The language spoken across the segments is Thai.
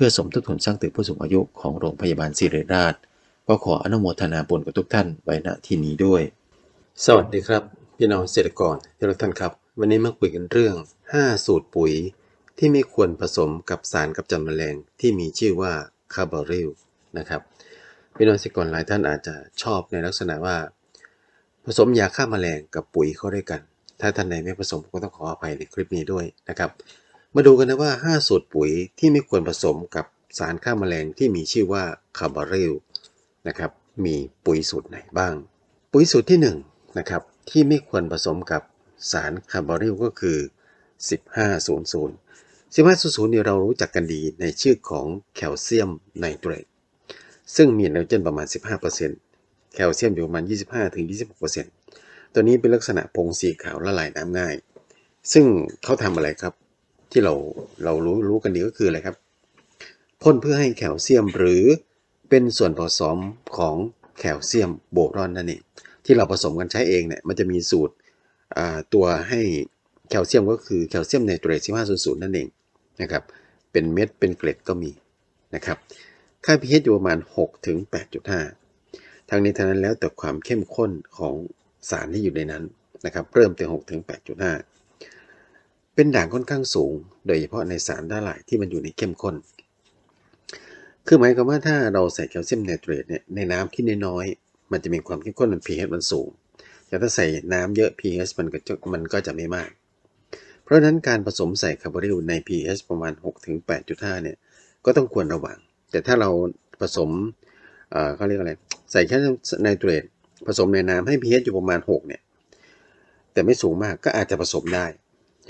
เพื่อสมทบทุนสร้างตึกผู้สูงอายุของโรงพยาบาลศิริราช ก็ขออนุโมทนาบุญกับทุกท่านไว้ณที่นี้ด้วย สวัสดีครับ พี่น้องเกษตรกรทุกท่านครับ วันนี้มาคุยกันเรื่อง 5 สูตรปุ๋ย ที่ไม่ควรผสมกับสารกับจันแมลงที่มีชื่อว่าคาร์บอริลนะครับพี่น้องเกษตรกรหลายท่านอาจจะชอบในลักษณะว่า ผสมยาฆ่าแมลงกับปุ๋ยเข้าด้วยกัน ถ้าท่านใดไม่ผสมก็ต้องขออภัยในคลิปนี้ด้วยนะครับ มาดูกันนะว่า 5 สูตรปุ๋ยที่ไม่ควรผสมกับสารฆ่ามแมลงที่มีชื่อว่าคาร์บอริลนะครับมีปุ๋ยสูตรไหนบ้าง ปุ๋ยสูตรที่1นะครับที่ไม่ควรผสมกับสารคาร์บอริลก็คือ 1500 1500เนี่ยเรารู้จักกันดีในชื่อของแคลเซียมไนเตรตซึ่งมีไนโตรเจนประมาณ 15%แคลเซียมอยู่ประมาณ 25-26%ตัวนี้เป็นลักษณะผงสีขาวละลายน้ำง่าย ซึ่งเขาทำอะไรครับ ที่เราเรารู้รู้กันดีก็คืออะไรครับพ่นเพื่อให้แคลเซียมหรือเป็นส่วนผสมของแคลเซียมโบรอนนั่นเองที่เราผสมกันใช้เองเนี่ยมันจะมีสูตรตัวให้แคลเซียมก็คือแคลเซียมไนเตรต1500 นั่นเองนะครับเป็นเม็ดเป็นเกล็ดก็มีนะครับค่า pH อยู่ประมาณ 6 ถึง 8.5 ทางนี้ทางนั้นแล้วแต่ความเข้มข้นของสารที่อยู่ในนั้นนะครับเริ่มแต่6ถึง 8.5 เป็นด่างค่อนข้างสูง โดยเฉพาะในสารด้าหลายที่มันอยู่ในเข้มข้น คือหมายความว่าถ้าเราใส่แคลเซียมไนเตรตเนี่ยในน้ำที่น้อยๆมันจะมีความเข้มข้นมัน pH มันสูง แต่ถ้าใส่น้ำเยอะ pH มันก็จะมันก็จะไม่มาก เพราะฉะนั้นการผสมใส่คาร์บอริลใน pH ประมาณ6ถึง8.5 เนี่ยก็ต้องควรระวัง แต่ถ้าเราผสมเขาเรียกอะไร ใส่แค่ไนเตรตผสมในน้ำให้ pH อยู่ประมาณ 6 เนี่ย แต่ไม่สูงมากก็อาจจะผสมได้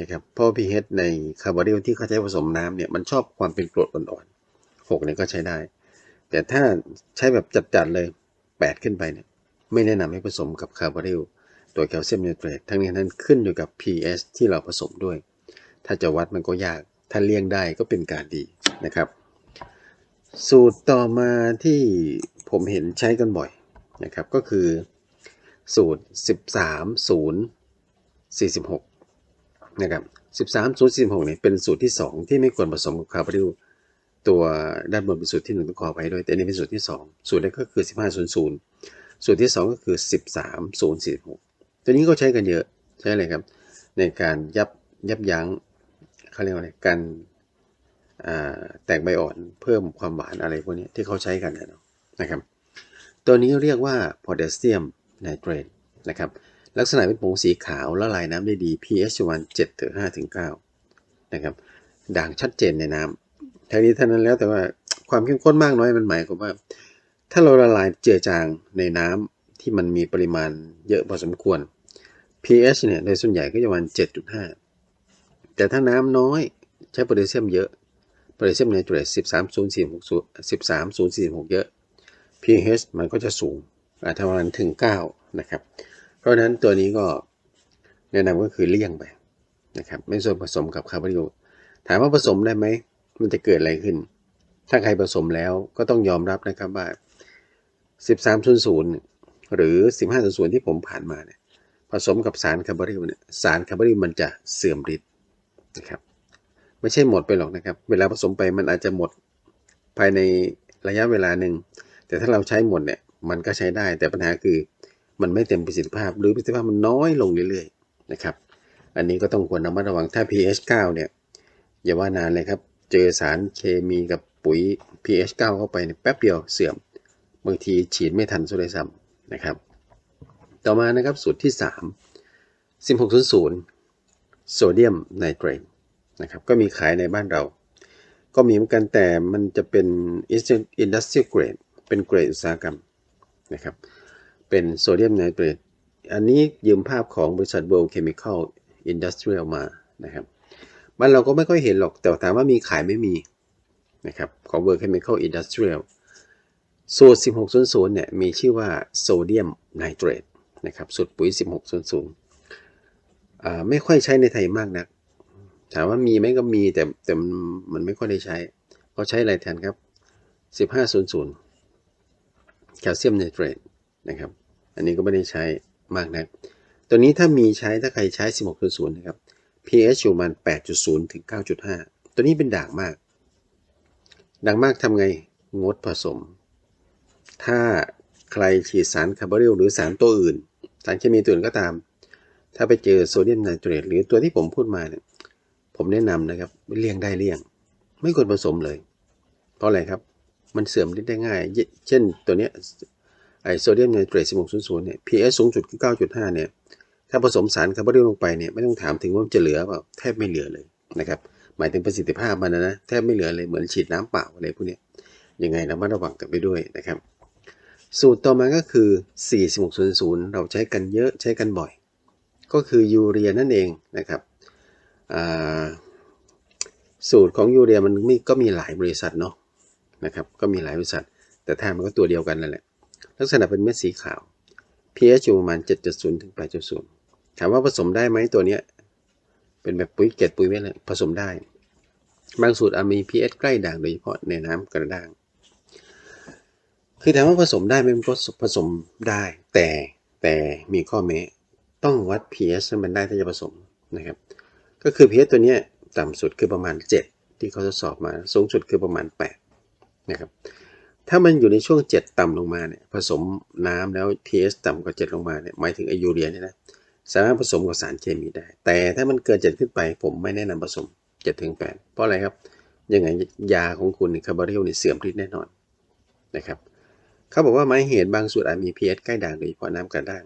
นะครับเพราะ pH ในคาร์บอริลที่เขาใช้ผสมน้ำเนี่ยมันชอบความเป็นกรดอ่อนๆ6เนี่ยก็ใช้ได้ แต่ถ้าใช้แบบจัดๆเลย 8 ขึ้นไปเนี่ยไม่แนะนำให้ผสมกับคาร์บอริลตัวแคลเซียมไนเตรตทั้งนี้นั้นขึ้นอยู่กับ pH ที่เราผสมด้วย ถ้าจะวัดมันก็ยากถ้าเลี่ยงได้ก็เป็นการดีนะครับ สูตรต่อมาที่ผมเห็นใช้กันบ่อยนะครับก็คือสูตร 13 0 46 นะครับ13 0 46เนี่ยเป็นสูตรที่ 2 ที่ไม่ควรผสมกับคาร์บอริลตัวด้านบนเป็นสูตรที่1ต้องขอไปด้วยแต่นี่เป็นสูตรที่ 2 สูตรแรกก็คือ 15 0 0 สูตรที่ 2 ก็คือ 13 0 46 ตัวนี้ก็ใช้กันเยอะใช้อะไรครับ ในการยับยับยั้งเขาเรียกว่าอะไรการแตกใบอ่อนเพิ่มความหวานอะไรพวกนี้ที่เขาใช้กันนะครับ ตัวนี้เรียกว่าโพแทสเซียมไนเตรตนะครับ ลักษณะเป็นผงสีขาวละลายน้ำได้ดี pH ประมาณ7ถึง5ถึง9นะครับ ด่างชัดเจนในน้ำทั้งนี้ท่านั้นแล้วแต่ว่าความเข้มข้นมากน้อยมันหมายความว่า ถ้าเราละลายเจือจางในน้ำที่มันมีปริมาณเยอะพอสมควร pH เนี่ยโดยส่วนใหญ่ก็จะประมาณ7.5 แต่ถ้าน้ำน้อยใช้โพแทสเซียมเยอะโพแทสเซียมไนเตรต13 046 13 046 เยอะ pH มันก็จะสูงอาจจะประมาณถึง 9 นะครับ เพราะฉะนั้นตัวนี้ก็แนะนำก็คือเลี่ยงไปนะครับไม่ส่วนผสมกับคาร์บอนิลถามว่าผสมได้ไหมมันจะเกิดอะไรขึ้น ถ้าใครผสมแล้วก็ต้องยอมรับนะครับว่า 1300 หรือ 1500 ที่ผมผ่านมาเนี่ยผสมกับสารคาร์บอนิลเนี่ยสารคาร์บอนิลมันจะเสื่อมฤทธิ์นะครับไม่ใช่หมดไปหรอกนะครับ เวลาผสมไปมันอาจจะหมดภายในระยะเวลาหนึ่งแต่ถ้าเราใช้หมดเนี่ยมันก็ใช้ได้แต่ปัญหาคือ มันไม่เต็มประสิทธิภาพ หรือประสิทธิภาพมันน้อยลงเรื่อยๆนะครับ อันนี้ก็ต้องควรระมัดระวังถ้า pH 9เนี่ยอย่าว่านานเลยครับ เจอสารเคมีกับปุ๋ย pH 9เข้าไปเนี่ยแป๊บเดียวเสื่อม บางทีฉีดไม่ทันสุดเลยซ้ำนะครับ ต่อมานะครับสูตรที่ 3 1600โซเดียมไนเตรตนะครับก็มีขายในบ้านเรา ก็มีเหมือนกันแต่มันจะเป็น industrial grade เป็นเกรดอุตสาหกรรมนะครับ เป็นโซเดียมไนเตรตอันนี้ยืมภาพของบริษัท World Chemical Industrial มานะครับบ้านเราก็ไม่ค่อยเห็นหรอก แต่ถามว่ามีขายไม่มีนะครับของ World Chemical Industrial สูตร 1600 เนี่ยมีชื่อว่าโซเดียมไนเตรตนะครับสูตรปุ๋ย 1600อ่าไม่ค่อยใช้ในไทยมากนะัก ถามว่ามีไหมก็มีแต่แต่มันไม่ค่อยได้ใช้เขาใช้อะไรแทนครับ 1500แคลเซียมไนเตรต นะครับ อันนี้ก็ไม่ได้ใช้มากนะตัวนี้ถ้ามีใช้ถ้าใครใช้ 1600นะครับ pH อยู่ประมาณ8.0 ถึง 9.5 ตัวนี้เป็นด่างมาก ด่างมากทำไง งดผสม ถ้าใครฉีดสารคาร์บอริลหรือสารตัวอื่น สารเคมีตัวอื่นก็ตาม ถ้าไปเจอโซเดียมไนเตรตหรือตัวที่ผมพูดมาเนี่ยผมแนะนำนะครับเลี่ยงได้เลี่ยง ไม่ควรผสมเลย เพราะอะไรครับ มันเสื่อมได้ง่าย เช่นตัวเนี้ย โซเดียมไนเตรต1600เนี่ย pH สูงสุดคือ9.5 เนี่ย ถ้าผสมสารคาร์บอนลงไปเนี่ย ไม่ต้องถามถึงว่ามันจะเหลือเปล่า แทบไม่เหลือเลยนะครับ หมายถึงประสิทธิภาพมันนะนะ แทบไม่เหลือเลย เหมือนฉีดน้ำเปล่าอะไรพวกนี้ยังไงระมัดระวังกันไปด้วยนะครับ สูตรต่อมาก็คือ 4600 เราใช้กันเยอะใช้กันบ่อย ก็คือยูเรียนั่นเองนะครับสูตรของยูเรียมันมก็มีหลายบริษัทเนาะนะครับ ก็มีหลายบริษัท แต่แท้มันก็ตัวเดียวกันนั่นแหละ ลักษณะเป็นเม็ดสีขาว pH อยู่ประมาณ 7.0 ถึง 8.0 ถามว่าผสมได้ไหมตัวเนี้ย เป็นแบบปุ๋ยเกล็ดปุ๋ยเม็ดเลยผสมได้ บางสูตรอาจมี pH ใกล้ด่างโดยเฉพาะในน้ำกระด้าง คือถามว่าผสมได้ไหมมันก็ผสมได้ แต่แต่มีข้อแม้ ต้องวัด pH ให้มันได้ถ้าจะผสมนะครับ ก็คือ pH ตัวเนี้ยต่ำสุดคือประมาณ 7 ที่เขาทดสอบมา สูงสุดคือประมาณ 8 นะครับ ถ้ามันอยู่ในช่วง 7 ต่ำลงมาเนี่ยผสมน้ำแล้ว pH ต่ำกว่า 7 ลงมาเนี่ยหมายถึงไอยูเรียเนี่ยนะสามารถผสมกับสารเคมีได้ แต่ถ้ามันเกิน 7 ขึ้นไป ผมไม่แนะนำผสม7ถึง8เพราะอะไรครับ ยังไงยาของคุณคาร์บอริลเนี่ยเสื่อมฤทธิ์แน่นอนนะครับเขาบอกว่าไม้เหตุบางสูตรอาจมี pH ใกล้ด่างโดยเฉพาะน้ำกระด้าง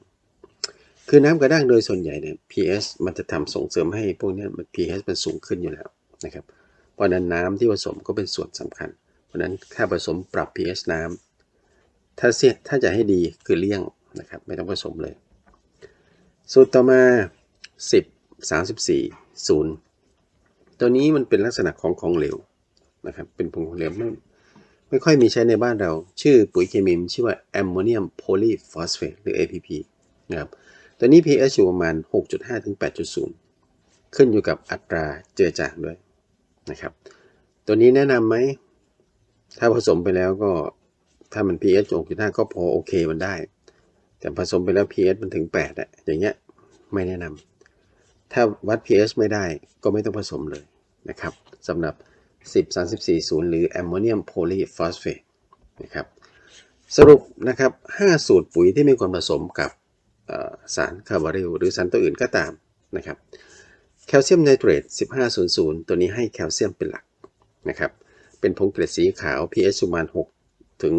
คือน้ำกระด้างโดยส่วนใหญ่เนี่ย pH มันจะทำส่งเสริมให้พวกนี้มัน pH มันสูงขึ้นอยู่แล้วนะครับเพราะนั้นน้ำที่ผสมก็เป็นส่วนสำคัญ ราะนั้นค่าผสมปรับ pH น้ำถ้าเสียถ้าจะให้ดีคือเลี่ยงนะครับไม่ต้องผสมเลย สูตรต่อมา 10 34 0 ตัวนี้มันเป็นลักษณะของของเหลวนะครับเป็นผงของเหลวไม่ไม่ค่อยมีใช้ในบ้านเรา ชื่อปุ๋ยเคมีชื่อว่าแอมโมเนียมโพลีฟอสเฟตหรือ APP นะครับตัวนี้ pH อยู่ประมาณ 6.5ถึง8.0 ขึ้นอยู่กับอัตราเจือจางด้วยนะครับตัวนี้แนะนำไหม ถ้าผสมไปแล้วก็ถ้ามัน pH 6.5 ก็พอโอเคมันได้ แต่ผสมไปแล้ว pH มันถึง8อะอย่างเงี้ยไม่แนะนำถ้าวัด pH ไม่ได้ก็ไม่ต้องผสมเลยนะครับสำหรับ 10 34 0 หรือแอมโมเนียมโพลีฟอสเฟตนะครับสรุปนะครับ 5 สูตรปุ๋ยที่ไม่ควรผสมกับสารคาร์บอริลหรือสารตัวอื่นก็ตามนะครับแคลเซียมไนเตรต 1500 ตัวนี้ให้แคลเซียมเป็นหลักนะครับ เป็นผงเกล็ดสีขาว pH ประมาณ6ถึง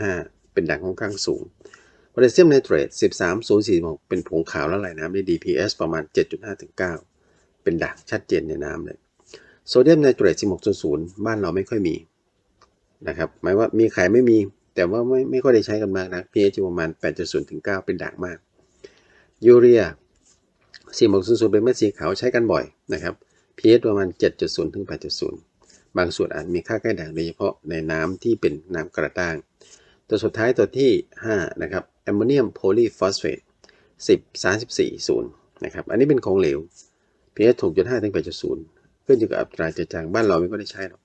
8.5 เป็นด่างค่อนข้างสูงโพแทสเซียมไนเตรต13046 เป็นผงขาวละลายน้ำได้ดี pH ประมาณ 7.5ถึง9เป็นด่างชัดเจนในน้ำเลยโซเดียมไนเตรต16.0บ้านเราไม่ค่อยมีนะครับหมายว่ามีขายไม่มี แต่ว่าไม่ไม่ค่อยได้ใช้กันมากนะ pH ประมาณ 8.0ถึง9เป็นด่างมากยูเรีย4600 เป็นเม็ดสีขาวใช้กันบ่อยนะครับ pH ประมาณ 7.0ถึง8.0 บางส่วนอาจมีค่าใกล้ด่างโดยเฉพาะในน้ำที่เป็นน้ำกระด้าง ตัวสุดท้ายตัวที่ 5 นะครับแอมโมเนียมโพลีฟอสเฟต10 34 0นะครับ อันนี้เป็นของเหลว pH 6.5ถึง8.0ขึ้นอยู่กับอัตราจือจางบ้านเราไม่ก็ได้ใช้หรอก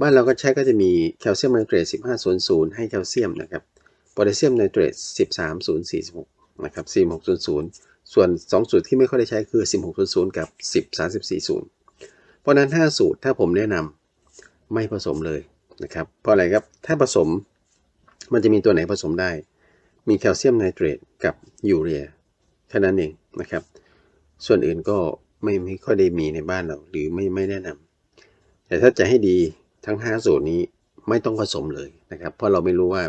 บ้านเราก็ใช้ก็จะมีแคลเซียมไนเตรต1500 ให้แคลเซียมนะครับโพแทสเซียมไนเตรต13046นะครับ4600 ส่วน 2 สูตรที่ไม่ค่อยได้ใช้คือ 1600 กับ 10 34 0 เพราะนั้น 5 สูตรถ้าผมแนะนำไม่ผสมเลยนะครับ เพราะอะไรครับ ถ้าผสมมันจะมีตัวไหนผสมได้ มีแคลเซียมไนเตรตกับยูเรียแค่นั้นเองนะครับ ส่วนอื่นก็ไม่ไม่ค่อยได้มีในบ้านเราหรือไม่ไม่แนะนำแต่ถ้าจะให้ดีทั้ง 5 สูตรนี้ไม่ต้องผสมเลยนะครับ เพราะเราไม่รู้ว่า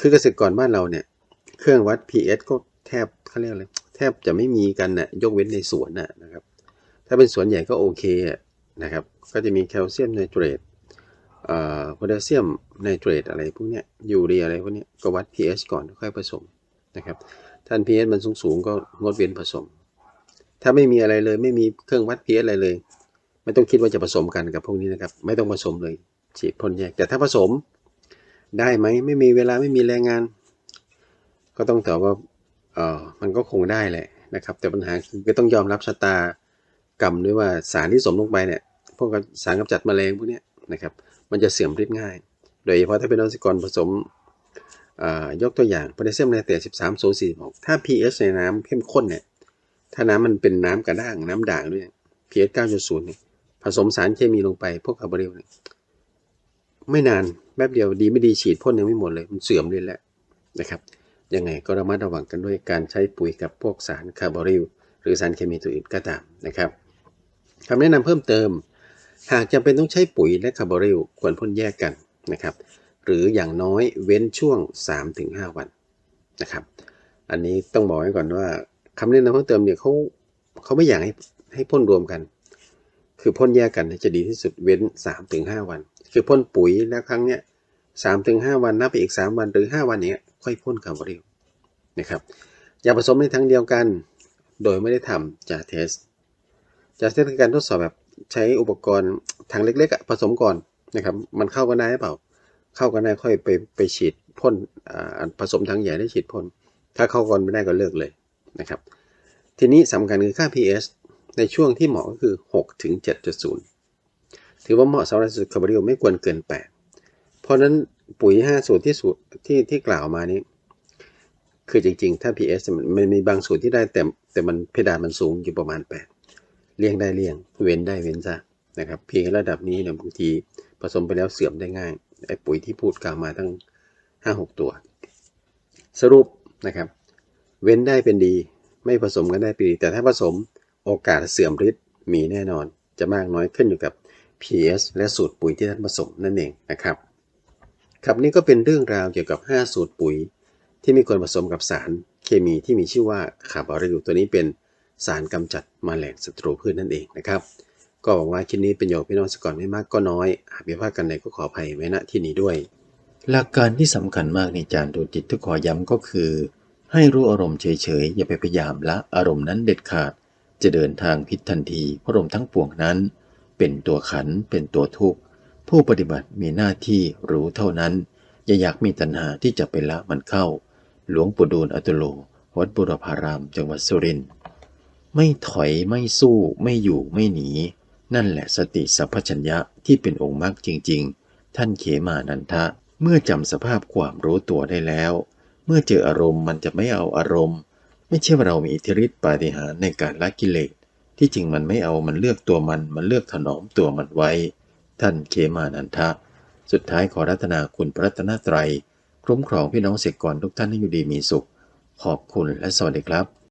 คือเกษตรกรบ้านเราเนี่ย เครื่องวัด pH ก็แทบเขาเรียกอะไรแทบจะไม่มีกันนะยกเว้นในสวนนะครับ ถ้าเป็นสวนใหญ่ก็โอเคนะครับ ก็จะมีแคลเซียมไนเตรตโพแทสเซียมไนเตรตอะไรพวกนี้ยูเรียอะไรพวกนี้ก็วัด pH ก่อนค่อยผสมนะครับท่าน pH มันสูงๆก็งดเว้นผสม ถ้าไม่มีอะไรเลยไม่มีเครื่องวัด pH อะไรเลย ไม่ต้องคิดว่าจะผสมกันกับพวกนี้นะครับ ไม่ต้องผสมเลยฉีดพ่นแยก แต่ถ้าผสมได้ไหมไม่มีเวลาไม่มีแรงงาน ก็ต้องตอบว่าเออมันก็คงได้แหละนะครับ แต่ปัญหาคือก็ต้องยอมรับชะตา กรรมด้วยว่าสารที่สมลงไปเนี่ยพวกสารกำจัดแมลงพวกนี้นะครับ มันจะเสื่อมฤทธิ์ง่าย โดยเฉพาะถ้าเป็นออกซิกรผสมยกตัวอย่างโพแทสเซียมไนเตรต13 0 4 6ถ้า pH ในน้ำเข้มข้นเนี่ย ถ้าน้ำมันเป็นน้ำกระด้างน้ำด่างด้วย pH 9.0เนี่ยผสมสารเคมีลงไปพวกคาร์บอริลเนี่ยไม่นานแป๊บเดียวดีไม่ดีฉีดพ่นยังไม่หมดเลย มันเสื่อมเลยแหละนะครับยังไงก็ระมัดระวังกันด้วยการใช้ปุ๋ยกับพวกสารคาร์บอริลหรือสารเคมีตัวอื่นก็ตามนะครับ คำแนะนำเพิ่มเติม หากจำเป็นต้องใช้ปุ๋ยและคาร์บอริลควรพ่นแยกกันนะครับ หรืออย่างน้อยเว้นช่วง 3-5 วันนะครับ อันนี้ต้องบอกไว้ก่อนว่าคำแนะนำเพิ่มเติมเนี่ยเขาเขาไม่อยากให้ให้พ่นรวมกัน คือพ่นแยกกันจะดีที่สุดเว้น 3-5 วัน คือพ่นปุ๋ยแล้วครั้งเนี้ย3-5วันนับไปอีก3วันหรือ5วันเนี้ยค่อยพ่นคาร์บอริลนะครับอย่าผสมในทั้งเดียวกัน โดยไม่ได้ทำจะเทส จะเทสคือการทดสอบแบบใช้อุปกรณ์ถังเล็กๆผสมก่อนนะครับ มันเข้ากันได้หรือเปล่า เข้ากันได้ค่อยไปไปฉีดพ่นผสมถังใหญ่ได้ฉีดพ่นถ้าเข้ากันไม่ได้ก็เลิกเลยนะครับ ทีนี้สำคัญคือค่า pH ในช่วงที่เหมาะก็คือ 6 ถึง 7.0 ถือว่าเหมาะสำหรับสูตรคาร์บอริลไม่ควรเกิน 8 เพราะนั้นปุ๋ย 5 สูตรที่สูตรที่ที่กล่าวมานี้ คือจริงๆ ถ้า pH มันมันมีบางสูตรที่ได้แต่แต่มันเพดานมันสูงอยู่ประมาณ 8 เลี่ยงได้เลี่ยง เว้นได้เว้นซะนะครับ เพียงระดับนี้เนี่ยบางทีผสมไปแล้วเสื่อมได้ง่าย ไอ้ปุ๋ยที่พูดกล่าวมาทั้ง 5-6 ตัว สรุปนะครับ เว้นได้เป็นดี ไม่ผสมกันได้เป็นดี แต่ถ้าผสมโอกาสเสื่อมฤทธิ์มีแน่นอน จะมากน้อยขึ้นอยู่กับ pH และสูตรปุ๋ยที่ท่านผสมนั่นเองนะครับ ครับนี่ก็เป็นเรื่องราวเกี่ยวกับ 5 สูตรปุ๋ย ที่มีคนผสมกับสารเคมีที่มีชื่อว่าคาร์บอริลตัวนี้เป็น สารกำจัดแมลงศัตรูพืชนั่นเองนะครับ ก็หวังว่าคลิปนี้เป็นประโยชน์พี่น้องสกอรไม่มากก็น้อย หากมีพลาดกันใดก็ขออภัยไว้ณที่นี้ด้วย หลักการที่สำคัญมากในจานดูจิตที่ขอย้ำก็คือ ให้รู้อารมณ์เฉยๆอย่าไปพยายามละอารมณ์นั้นเด็ดขาด จะเดินทางผิดทันทีเพราะอารมณ์ทั้งปวงนั้น เป็นตัวขันเป็นตัวทุกข์ผู้ปฏิบัติมีหน้าที่รู้เท่านั้น อย่าอยากมีตัณหาที่จะไปละมันเข้า หลวงปู่ดูลอัตุโล วัดบุรพาราม จังหวัดสุรินทร์ ไม่ถอยไม่สู้ไม่อยู่ไม่หนี นั่นแหละสติสัพพัญญะที่เป็นองค์มรรคจริง ๆ ท่านเขมานันทะ เมื่อจำสภาพความรู้ตัวได้แล้ว เมื่อเจออารมณ์มันจะไม่เอาอารมณ์ ไม่ใช่ว่าเรามีอิทธิฤทธิปาฏิหาริย์ในการละกิเลสที่จริงมันไม่เอามันเลือกตัวมันมันเลือกถนอมตัวมันไว้ ท่านเขมานันทะ สุดท้ายขอรัตนาคุณพระรัตนตรัย คุ้มครองพี่น้องเสกกรทุกท่านให้อยู่ดีมีสุข ขอบคุณและสวัสดีครับ